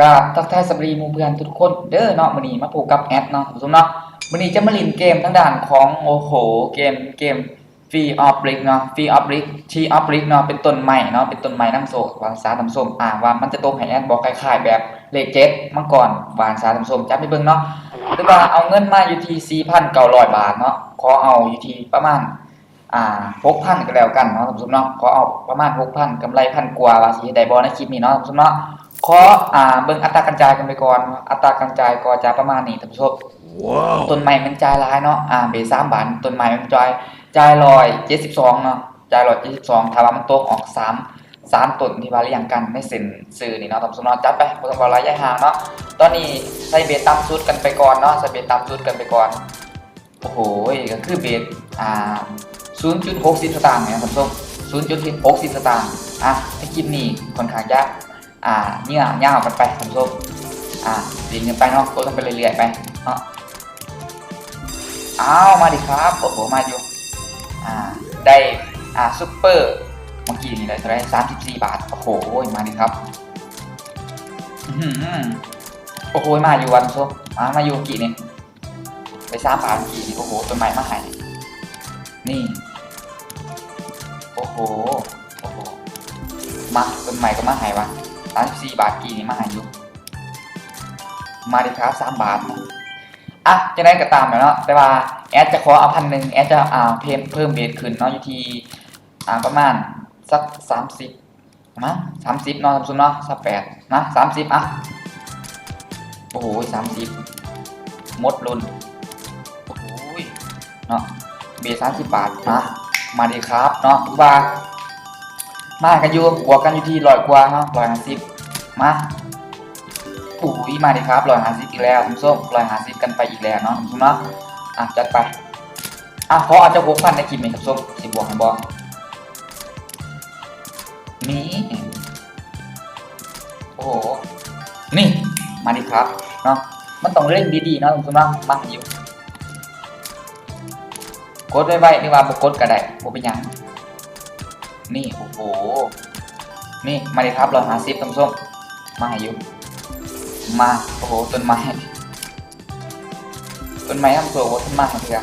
กับทักทายสวัสดีมูเพื่อนทุกคนเด้อเนาะมื้อนี้มาพบกับแอดเนาะผู้ชมเนาะมื้อนี้จะมาล่นเกมทางด้านของโอ้โหเกมเกม Free of Brick เนาะ Free of Brick ที่ of Brick เนาะเป็นต้นไม้เนาะเป็นต้นไม้น้ำโศกวางสาน้ำส้มอ่าว่ามันจะตรงให้แอดบอกคล้ายๆแบบเลขเจ็ดมาก่อนวางสาน้ำส้มจับไปเบิ่งเนาะหรือว่าเอาเงินมาอยู่ที่4,900 บาทเนาะขอเอาอยู่ที่ประมาณอ่าหกพันก็แล้วกันเนาะท่านผู้ชมเนาะขอเอาประมาณหกพันกำไรพันกว่าว่าสิได้บ่ในคลิปนี้เนาะท่านผู้ชมเนาะ ขออ่าเบิ่งอัตราการจ่ายกันไปก่อน อัตราการจ่ายก็จะประมาณนี้ท่านผู้ชม Wow. ต้นไม้มันจ่ายหลายเนาะอ่าเบส3บาทต้นไม้มันจ่ายจ่าย172เนาะจ่าย172ถ้าว่ามันตกออก3 3ต้นที่ว่าเรียงกันในเส้นสื่อนี่เนาะท่านผู้ชมเนาะจัดไปบ่ต้องว่าระยะห่างเนาะตอนนี้ใส่เบสตามสุดกันไปก่อนเนาะใส่เบสตามสุดกันไปก่อนโอ้โหก็คือเบสอ่า0.60สตางค์เนี่ยท่านผู้ชม0.60สตางค์อะในคลิปนี้ค่อนข้างยาก อ่าเนี่ยยาวกันไปท่านผู้ชมอ่าดีกันไปเนาะกดกันไปเรื่อยๆไปเนาะอ้าวมาดิครับโอ้โหมาอยู่อ่าได้อ่าซุปเปอร์เมื่อกี้นี่ได้เท่าไหร่34บสี่บาทโอ้โหมาดิครับอื้อหือโอ้โหมาอยู่วันผู้ชมมามาอยู่กี่นี่ไปสางป่าเมื่อกี้นี่โอ้โหต้นไม้มาให้นี่โอ้โหโอ้โหมาต้นไม้ก็มาให้วะ สามสิบสี่บาทกี่นี่มาห้อยู่มาดิครับสามบาทอะจะได้ก็ตามแล้วเนาะแต่ว่าแอดจะขอเอาพันหนึ่งแอดจะอ่าเพิ่มเพิ่มเบสขึ้นเนาะอยู่ที่อ่าประมาณสักสามสิบมั้งสามสิบเนาะสามสิบเนาะสักแปดนะสามสิบอะโอ้โหสามสิบมดลุนโอ้โหยเนาะเบสามสิบบาทมามาดีครับเนาะทุกบาท มากันอยู่บวกกันอยู่ที่ร้อยกว่าเนาะร้อยห้าสิบมาอุ้ยมาดีครับร้อยห้าสิบอีกแล้วคุณส้มร้อยห้าสิบกันไปอีกแล้วเนาะคุณส้มเนาะอะจัดไปอะขออาจจะหกพันในคลิปนี้ครับส้มสิบวกให้บอนี่โอ้โหนี่มาดีครับเนาะมันต้องเร่งดีๆเนาะคุณส้มเนาะมาอยู่กดไว้ไว้นี่ว่าบกดก็ได้บ่เป็นหยัง นี่ โอ้โห นี่มาเลยครับเราหาซิปต้มส้มมาอยู่ มา โอ้โห ต้นไม้ ต้นไม้ทำตัวว่าต้นไม้เถื่อ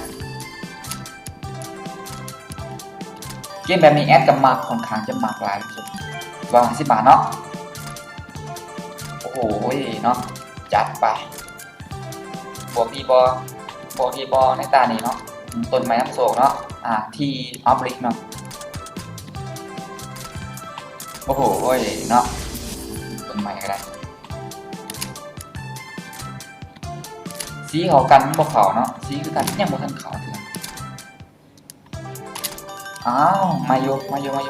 เกมแบบนี้แอดกับมากค่อนข้างจะมากหลายสุดวางสิบบาทเนาะ โอ้โห เนาะ จัดไป บวกดีบอบวกดีบอในตานี้เนาะ ต้นไม้น้ำโศกเนาะ อ่า ที่ออฟริกเนาะ โอ้โหเว้ยเนาะต้นไม้ก็ได้สีเขากันมันบ่เขาเนาะสีคือกันยังบ่ทันเขาเถื่อนอ้าวมาโยมาโยมาโย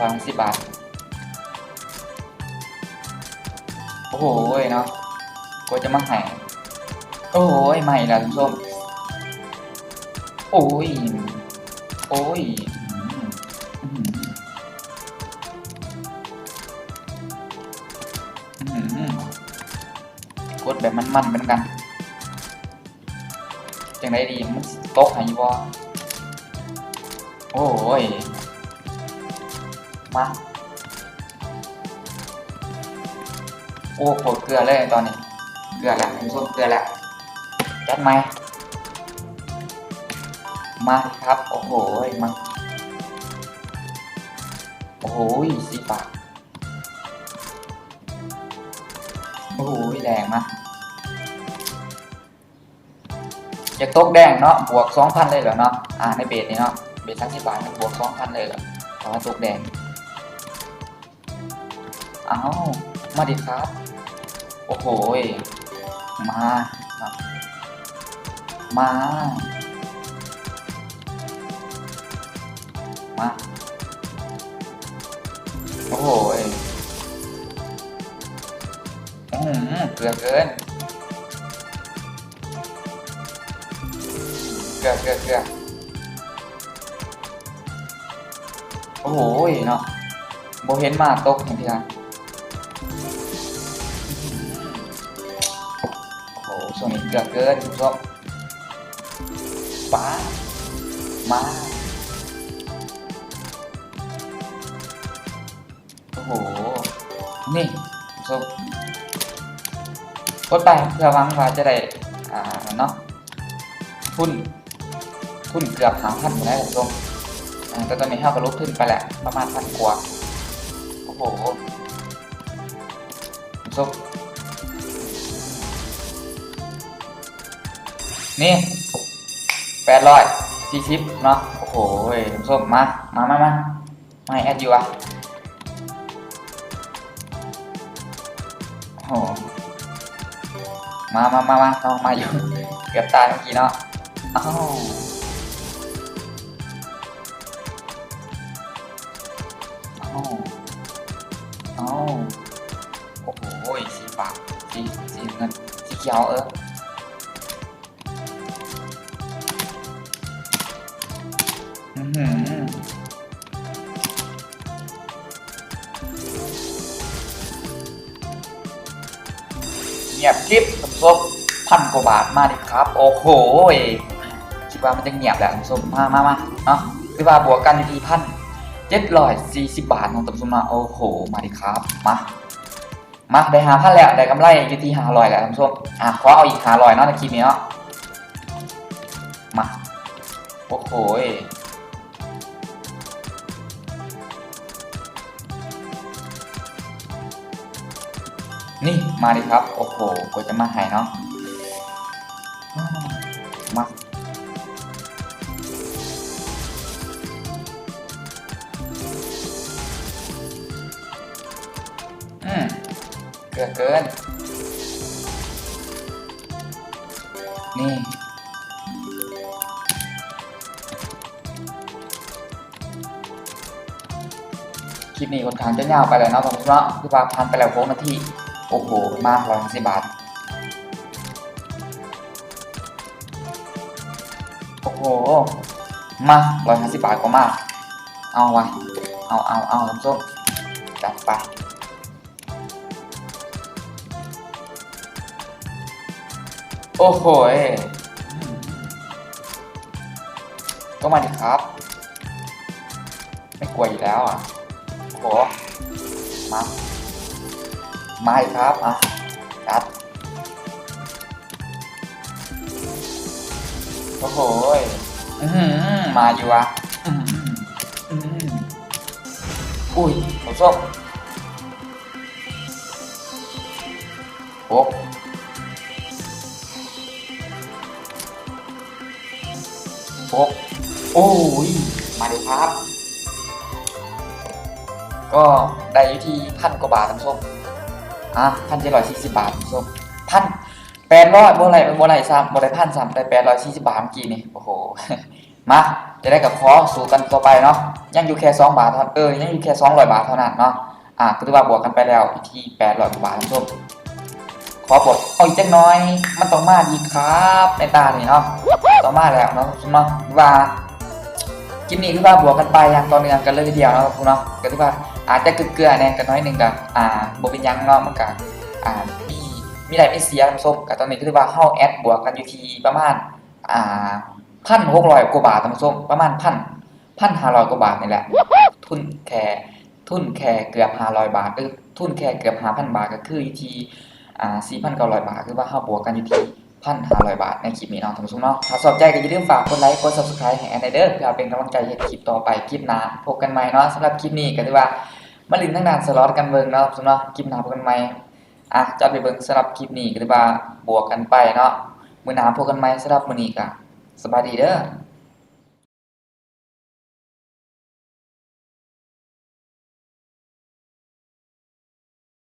วางสิบบาทโอ้โหเว้ยเนาะกูจะมาให้โอ้โหใหม่ละคุณผู้ชมโอ้ยโอ้ย กดแบบมันๆเหมือนกันจังไดดีมันตกหายบ่โอ้ย มา โอ้โหเกลือเลยตอนนี้ เกลือแล้วคุณผู้มเกลือแล้วจัดไหมมาครับ โอ้โหมา โอ้โหสีปา อ้โหแดงมากจะตกแดงเนาะบวกสองพันเลยเหรอเนาะอ่าในเบสนี่เนาะเบสทั้งสิบบาทบวกสองพันเลยเหรอเพราตกแดงอ้าวมาดิครับ โอ้โหมามามาโอ้โห ยอืมเกลือเกินเกลือเกลือเกลือโอ้โหยเนาะโบเห็นมาตกอย่างที่ไรโอ้โหส่วนนี้เกลือเกินคุณผู้ชมป้ามาโอ้โหนี่ส้ม กดไปเพื่อหวังว่าจะได้อ่าเนาะทุนทุนเกือบหาพันแล้วท่านผู้ชมแต่ตอนนี้เฮาก็ลดทุนไปแหละประมาณพันกว่าโอ้โหท่านผู้ชมนี่แปดร้อยสี่สิบเนาะโอ้โหท่านผู้ชมมามามามาไม่แอดอยู่อะโอ้โห มามามามาเอามาอยู่ เกือบตายเมื่อกี้เนาะอ้าวอ้าวอ้าวโอ้โหสีฟ้าสีสีเงินสีเขียวเอออือหือเงียบคลิ ปสมทบพันกว่าบาทมาดิครับ โอ้โหคิดว่ามันจะเงียบแหละสมมามามาเนาะคือว่าบวกกันอยู่ที่พันเจ็ดร้อยสี่สิบบาทเนาะสมมาโอ้โห มาดิครับ มามาได้หาพันแล้วได้กำไรอยู่ที่หาร้อยแล้วท่านผู้ชมอะขอเอาอีกหาร้อยเนาะในคลิปนี้เนาะมาโอ้โห มาดิครับ โอ้โหกว่าจะมาหายเนาะอ้าวมาอืมเกินเกิน นี่คลิปนี้ค่อนข้างจะยาวไปเลยเนาะผมว่าคือว่าพันไปแล้วโค้งนาที โอ้โห มากร้อยสิบบาท โอ้โห มาร้อยห้าสิบบาทก็มาก เอาวะเอาเอาเอาน้ำส้มจัดไปโอ้โหก็มาดิครับ ไม่กลัวอยู่แล้วอะโอ้โหมา มาอีกครับอะจัดโอ้โหยอื้อหือมาอยู่อะอื้อหืออื้อหืออุ้ยผมส้มโอ้โอ้โอ้ย มาเลยครับ ก็ได้อยู่ที่พันกว่าบาทท่านผู้ชม อะพันเจ็ดร้อยสี่สิบบาทท่านผู้ชมพันแปดร้อยบ่ไรบ่ไรซ้ำบ่ไรพันซ้ำได้แปดร้อยสี่สิบบาทเมื่อกี้นี่โอ้โหมาจะได้กับคอสู่กันต่อไปเนาะยังอยู่แค่สองบาทเท่าเออยังอยู่แค่สองร้อยบาทเท่านั้นเนาะอะก็ถือว่าบวกกันไปแล้วอยู่ที่แปดร้อยกว่าบาทท่านชมขอบทเอาอีกจักน้อย มันต้องมาดีครับในตาเนี่เนาะต้องมาแล้วเนาะเนาะว่าคลิปนี้คือว่าบวกกันไปอย่างต่อเนื่องกันเลยทีเดียวนะครับคุณเนาะก็คือว่า อาจจะเกลือๆเนี่ยกันน้อยหนึ่งกับอ่าบเป็นยังเนาะมันก็อ่ามีมีอะไรไม่เสียน้ำส้มกับตอนนี้ก็คือว่าเฮาแอดบวกกันอยู่ที่ประมาณอ่าพันหกร้อยกว่าบาทน้ำส้มประมาณพันพันห้าร้อยกว่าบาทนี่แหละ ทุนแค่ทุนแค่เกือบห้าร้อยบาทเออทุนแค่เกือบห้าพันบาทก็คืออยู่ที่อ่าสี่พันเก้าร้อยบาทคือว่าเฮาบวกกันอยู่ที่ พันห้าร้อยบาทในคลิปนี้เนาะท่านผู้ชมเนาะถ้าสนใจก็อย่าลืมฝากกดไลค์กด subscribe ให้แอนไนเดอร์เพื่อเป็นกำลังใจให้คลิปต่อไปคลิปหน้าพบกันใหม่เนาะสำหรับคลิปนี้ก็ถือว่ามาลินทั้งนานสล็อตกันเบิ่งเนาะท่านผู้ชมเนาะคลิปหน้าพบกันใหม่อะจัดไปเบิ่งสำหรับคลิปนี้ก็ถือว่าบวกกันไปเนาะมื้อหน้าพบกันใหม่สำหรับมื้อนี้ก็สบายดีเด้อ